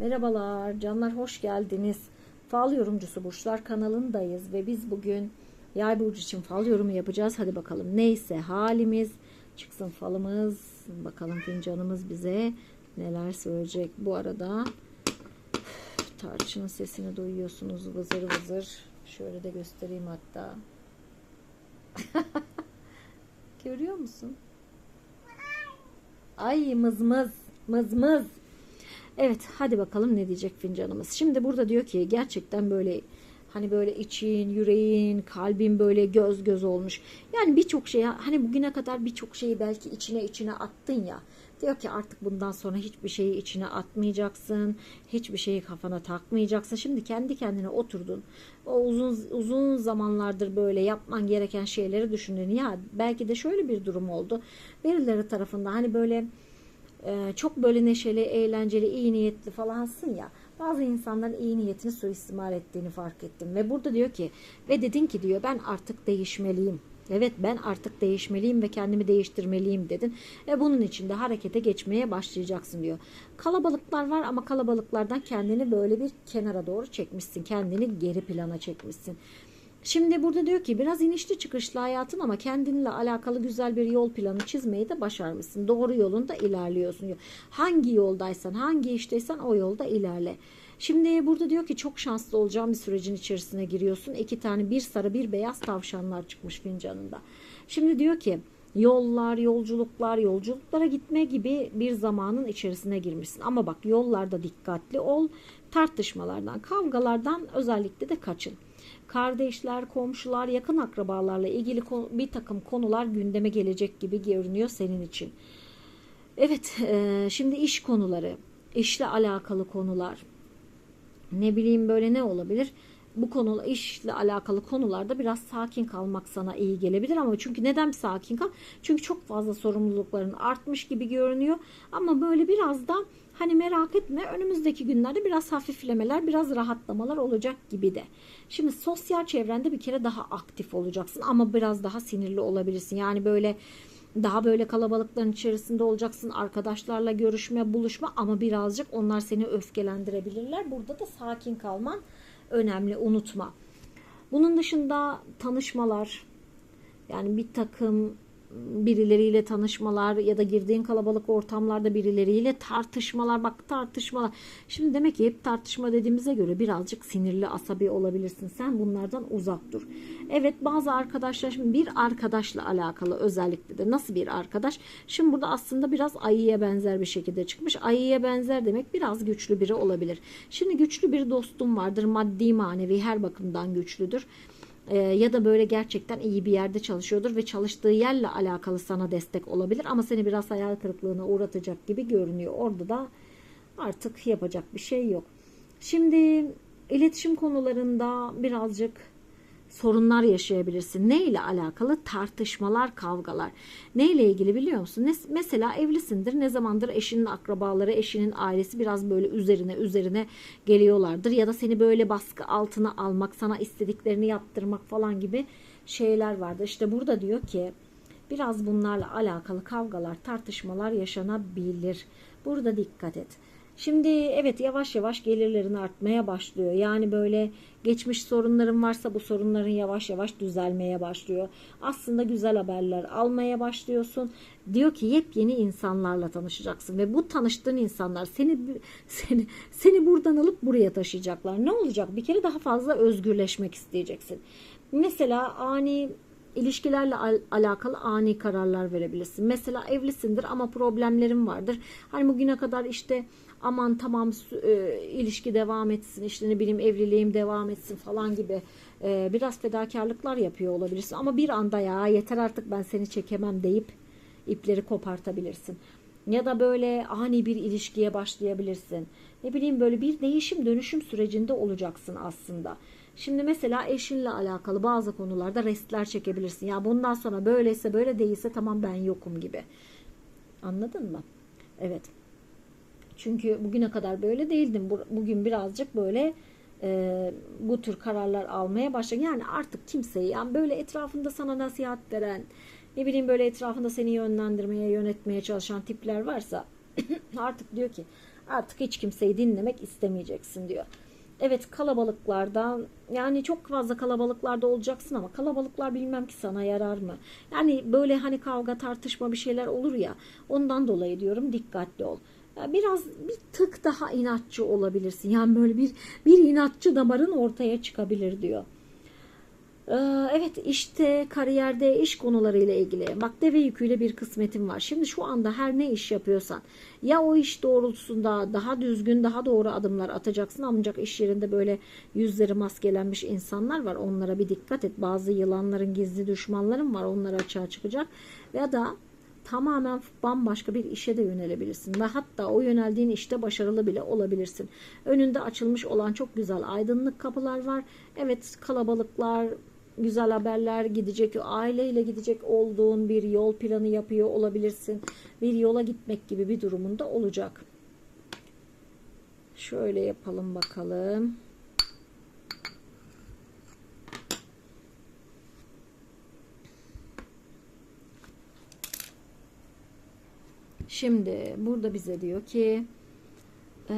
Merhabalar canlar hoş geldiniz. Fal yorumcusu Burçlar kanalındayız ve biz bugün Yay burcu için fal yorumu yapacağız. Hadi bakalım neyse halimiz çıksın falımız. Bakalım fincanımız bize neler söyleyecek. Bu arada tarçının sesini duyuyorsunuz vızır vızır. Şöyle de göstereyim hatta. Görüyor musun? Ay mızmız mızmız. Evet hadi bakalım ne diyecek fincanımız. Şimdi burada diyor ki gerçekten böyle hani böyle için, yüreğin, kalbin böyle göz göz olmuş. Yani birçok şey hani bugüne kadar birçok şeyi belki içine içine attın ya. Diyor ki artık bundan sonra hiçbir şeyi içine atmayacaksın. Hiçbir şeyi kafana takmayacaksın. Şimdi kendi kendine oturdun. O uzun uzun zamanlardır böyle yapman gereken şeyleri düşündün. Ya belki de şöyle bir durum oldu. Birileri tarafından hani böyle e, çok böyle neşeli, eğlenceli, iyi niyetli falansın ya. Bazı insanların iyi niyetini suistimal ettiğini fark ettim. Ve burada diyor ki ve dedin ki diyor ben artık değişmeliyim. Evet ben artık değişmeliyim ve kendimi değiştirmeliyim dedin. Ve bunun için de harekete geçmeye başlayacaksın diyor. Kalabalıklar var ama kalabalıklardan kendini böyle bir kenara doğru çekmişsin. Kendini geri plana çekmişsin. Şimdi burada diyor ki biraz inişli çıkışlı hayatın ama kendinle alakalı güzel bir yol planı çizmeyi de başarmışsın. Doğru yolunda ilerliyorsun diyor. Hangi yoldaysan, hangi işteysen o yolda ilerle. Şimdi burada diyor ki çok şanslı olacağın bir sürecin içerisine giriyorsun. İki tane bir sarı bir beyaz tavşanlar çıkmış fincanında. Şimdi diyor ki yollar, yolculuklar, yolculuklara gitme gibi bir zamanın içerisine girmişsin. Ama bak yollarda dikkatli ol. Tartışmalardan, kavgalardan özellikle de kaçın kardeşler, komşular, yakın akrabalarla ilgili bir takım konular gündeme gelecek gibi görünüyor senin için. Evet, e, şimdi iş konuları, işle alakalı konular, ne bileyim böyle ne olabilir? Bu konu işle alakalı konularda biraz sakin kalmak sana iyi gelebilir ama çünkü neden sakin kal? Çünkü çok fazla sorumlulukların artmış gibi görünüyor ama böyle biraz da Hani merak etme önümüzdeki günlerde biraz hafiflemeler, biraz rahatlamalar olacak gibi de. Şimdi sosyal çevrende bir kere daha aktif olacaksın ama biraz daha sinirli olabilirsin. Yani böyle daha böyle kalabalıkların içerisinde olacaksın. Arkadaşlarla görüşme, buluşma ama birazcık onlar seni öfkelendirebilirler. Burada da sakin kalman önemli unutma. Bunun dışında tanışmalar yani bir takım birileriyle tanışmalar ya da girdiğin kalabalık ortamlarda birileriyle tartışmalar bak tartışmalar. Şimdi demek ki hep tartışma dediğimize göre birazcık sinirli asabi olabilirsin. Sen bunlardan uzak dur. Evet bazı arkadaşlar şimdi bir arkadaşla alakalı özellikle de nasıl bir arkadaş? Şimdi burada aslında biraz ayıya benzer bir şekilde çıkmış. Ayıya benzer demek biraz güçlü biri olabilir. Şimdi güçlü bir dostum vardır. Maddi manevi her bakımdan güçlüdür e, ya da böyle gerçekten iyi bir yerde çalışıyordur ve çalıştığı yerle alakalı sana destek olabilir ama seni biraz hayal kırıklığına uğratacak gibi görünüyor. Orada da artık yapacak bir şey yok. Şimdi iletişim konularında birazcık sorunlar yaşayabilirsin. Ne ile alakalı? Tartışmalar, kavgalar. Ne ile ilgili biliyor musun? Ne, mesela evlisindir. Ne zamandır eşinin akrabaları, eşinin ailesi biraz böyle üzerine üzerine geliyorlardır. Ya da seni böyle baskı altına almak, sana istediklerini yaptırmak falan gibi şeyler vardır. İşte burada diyor ki biraz bunlarla alakalı kavgalar, tartışmalar yaşanabilir. Burada dikkat et. Şimdi evet yavaş yavaş gelirlerin artmaya başlıyor. Yani böyle geçmiş sorunların varsa bu sorunların yavaş yavaş düzelmeye başlıyor. Aslında güzel haberler almaya başlıyorsun. Diyor ki yepyeni insanlarla tanışacaksın ve bu tanıştığın insanlar seni seni seni buradan alıp buraya taşıyacaklar. Ne olacak? Bir kere daha fazla özgürleşmek isteyeceksin. Mesela ani ilişkilerle al- alakalı ani kararlar verebilirsin. Mesela evlisindir ama problemlerin vardır. Hani bugüne kadar işte aman tamam e, ilişki devam etsin işte ne bileyim evliliğim devam etsin falan gibi e, biraz fedakarlıklar yapıyor olabilirsin. Ama bir anda ya yeter artık ben seni çekemem deyip ipleri kopartabilirsin. Ya da böyle ani bir ilişkiye başlayabilirsin. Ne bileyim böyle bir değişim dönüşüm sürecinde olacaksın aslında. Şimdi mesela eşinle alakalı bazı konularda restler çekebilirsin. Ya bundan sonra böyleyse böyle değilse tamam ben yokum gibi. Anladın mı? Evet. Çünkü bugüne kadar böyle değildim. Bugün birazcık böyle e, bu tür kararlar almaya başladım. Yani artık kimseyi yani böyle etrafında sana nasihat veren ne bileyim böyle etrafında seni yönlendirmeye, yönetmeye çalışan tipler varsa artık diyor ki Artık hiç kimseyi dinlemek istemeyeceksin diyor. Evet kalabalıklarda yani çok fazla kalabalıklarda olacaksın ama kalabalıklar bilmem ki sana yarar mı? Yani böyle hani kavga tartışma bir şeyler olur ya ondan dolayı diyorum dikkatli ol. Biraz bir tık daha inatçı olabilirsin. Yani böyle bir bir inatçı damarın ortaya çıkabilir diyor. Ee, Evet işte kariyerde iş konularıyla ilgili bak deve yüküyle bir kısmetin var. Şimdi şu anda her ne iş yapıyorsan ya o iş doğrultusunda daha düzgün daha doğru adımlar atacaksın ancak iş yerinde böyle yüzleri maskelenmiş insanlar var onlara bir dikkat et. Bazı yılanların gizli düşmanların var onlar açığa çıkacak ya da tamamen bambaşka bir işe de yönelebilirsin ve hatta o yöneldiğin işte başarılı bile olabilirsin. Önünde açılmış olan çok güzel aydınlık kapılar var. Evet kalabalıklar, güzel haberler gidecek, aileyle gidecek olduğun bir yol planı yapıyor olabilirsin. Bir yola gitmek gibi bir durumunda olacak. Şöyle yapalım bakalım. Şimdi burada bize diyor ki e,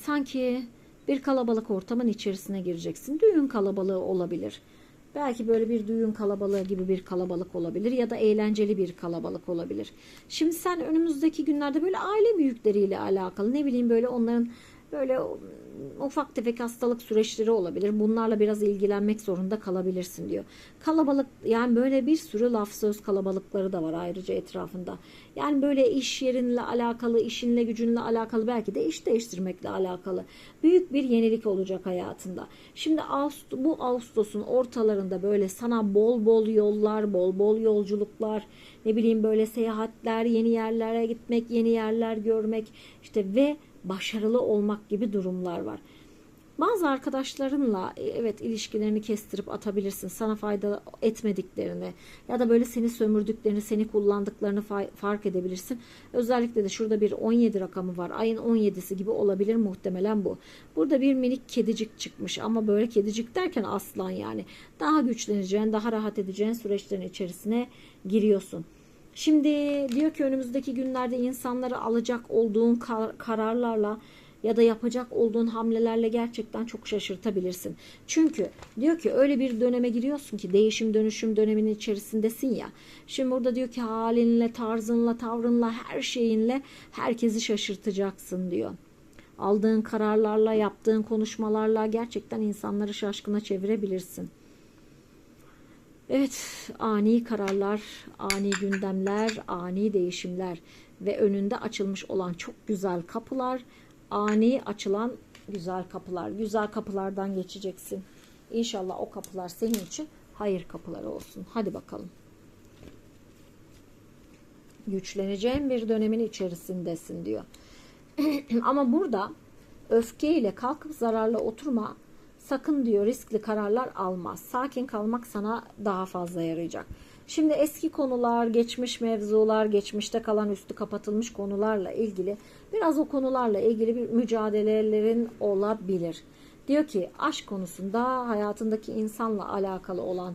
sanki bir kalabalık ortamın içerisine gireceksin. Düğün kalabalığı olabilir. Belki böyle bir düğün kalabalığı gibi bir kalabalık olabilir ya da eğlenceli bir kalabalık olabilir. Şimdi sen önümüzdeki günlerde böyle aile büyükleriyle alakalı ne bileyim böyle onların böyle ufak tefek hastalık süreçleri olabilir. Bunlarla biraz ilgilenmek zorunda kalabilirsin diyor. Kalabalık yani böyle bir sürü laf söz kalabalıkları da var ayrıca etrafında. Yani böyle iş yerinle alakalı, işinle gücünle alakalı belki de iş değiştirmekle alakalı. Büyük bir yenilik olacak hayatında. Şimdi bu Ağustos'un ortalarında böyle sana bol bol yollar, bol bol yolculuklar, ne bileyim böyle seyahatler, yeni yerlere gitmek, yeni yerler görmek işte ve başarılı olmak gibi durumlar var. Bazı arkadaşlarınla e, evet ilişkilerini kestirip atabilirsin. Sana fayda etmediklerini ya da böyle seni sömürdüklerini, seni kullandıklarını fark edebilirsin. Özellikle de şurada bir 17 rakamı var. Ayın 17'si gibi olabilir muhtemelen bu. Burada bir minik kedicik çıkmış ama böyle kedicik derken aslan yani. Daha güçleneceğin, daha rahat edeceğin süreçlerin içerisine giriyorsun. Şimdi diyor ki önümüzdeki günlerde insanları alacak olduğun kar- kararlarla ya da yapacak olduğun hamlelerle gerçekten çok şaşırtabilirsin. Çünkü diyor ki öyle bir döneme giriyorsun ki değişim dönüşüm döneminin içerisindesin ya. Şimdi burada diyor ki halinle, tarzınla, tavrınla, her şeyinle herkesi şaşırtacaksın diyor. Aldığın kararlarla, yaptığın konuşmalarla gerçekten insanları şaşkına çevirebilirsin. Evet, ani kararlar, ani gündemler, ani değişimler ve önünde açılmış olan çok güzel kapılar, ani açılan güzel kapılar. Güzel kapılardan geçeceksin. İnşallah o kapılar senin için hayır kapıları olsun. Hadi bakalım. Güçleneceğin bir dönemin içerisindesin diyor. Ama burada öfkeyle kalkıp zararla oturma sakın diyor riskli kararlar almaz. Sakin kalmak sana daha fazla yarayacak. Şimdi eski konular, geçmiş mevzular, geçmişte kalan üstü kapatılmış konularla ilgili biraz o konularla ilgili bir mücadelelerin olabilir. Diyor ki aşk konusunda hayatındaki insanla alakalı olan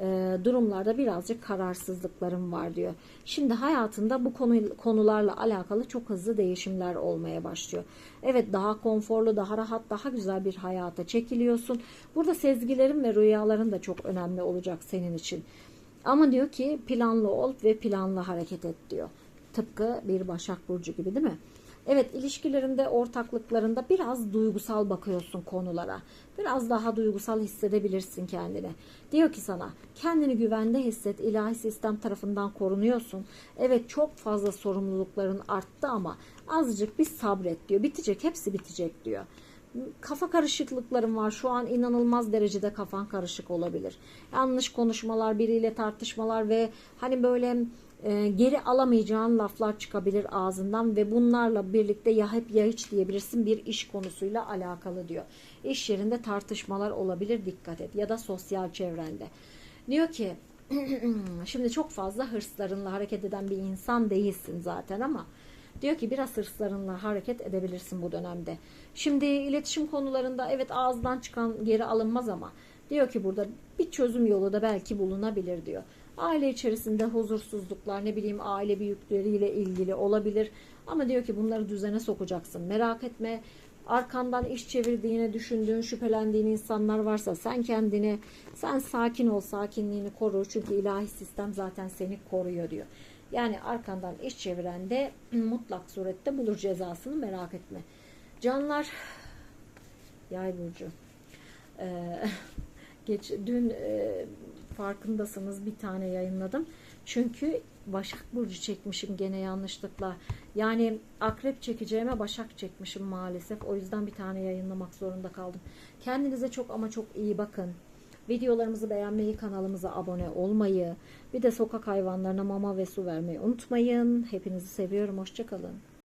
e, durumlarda birazcık kararsızlıklarım var diyor. Şimdi hayatında bu konu, konularla alakalı çok hızlı değişimler olmaya başlıyor. Evet daha konforlu, daha rahat, daha güzel bir hayata çekiliyorsun. Burada sezgilerin ve rüyaların da çok önemli olacak senin için. Ama diyor ki planlı ol ve planlı hareket et diyor. Tıpkı bir Başak Burcu gibi değil mi? Evet ilişkilerinde, ortaklıklarında biraz duygusal bakıyorsun konulara. Biraz daha duygusal hissedebilirsin kendini. Diyor ki sana kendini güvende hisset. ilahi sistem tarafından korunuyorsun. Evet çok fazla sorumlulukların arttı ama azıcık bir sabret diyor. Bitecek hepsi bitecek diyor kafa karışıklıklarım var. Şu an inanılmaz derecede kafan karışık olabilir. Yanlış konuşmalar, biriyle tartışmalar ve hani böyle e, geri alamayacağın laflar çıkabilir ağzından ve bunlarla birlikte ya hep ya hiç diyebilirsin bir iş konusuyla alakalı diyor. İş yerinde tartışmalar olabilir dikkat et ya da sosyal çevrende. Diyor ki şimdi çok fazla hırslarınla hareket eden bir insan değilsin zaten ama diyor ki biraz hırslarınla hareket edebilirsin bu dönemde. Şimdi iletişim konularında evet ağızdan çıkan geri alınmaz ama diyor ki burada bir çözüm yolu da belki bulunabilir diyor. Aile içerisinde huzursuzluklar, ne bileyim aile büyükleriyle ilgili olabilir. Ama diyor ki bunları düzene sokacaksın. Merak etme. Arkandan iş çevirdiğini düşündüğün, şüphelendiğin insanlar varsa sen kendini, sen sakin ol, sakinliğini koru. Çünkü ilahi sistem zaten seni koruyor diyor. Yani arkandan iş çeviren de mutlak surette bulur cezasını merak etme. Canlar, yay burcu. Ee, geç dün e, farkındasınız bir tane yayınladım. Çünkü Başak Burcu çekmişim gene yanlışlıkla. Yani akrep çekeceğime Başak çekmişim maalesef. O yüzden bir tane yayınlamak zorunda kaldım. Kendinize çok ama çok iyi bakın. Videolarımızı beğenmeyi, kanalımıza abone olmayı, bir de sokak hayvanlarına mama ve su vermeyi unutmayın. Hepinizi seviyorum. Hoşçakalın.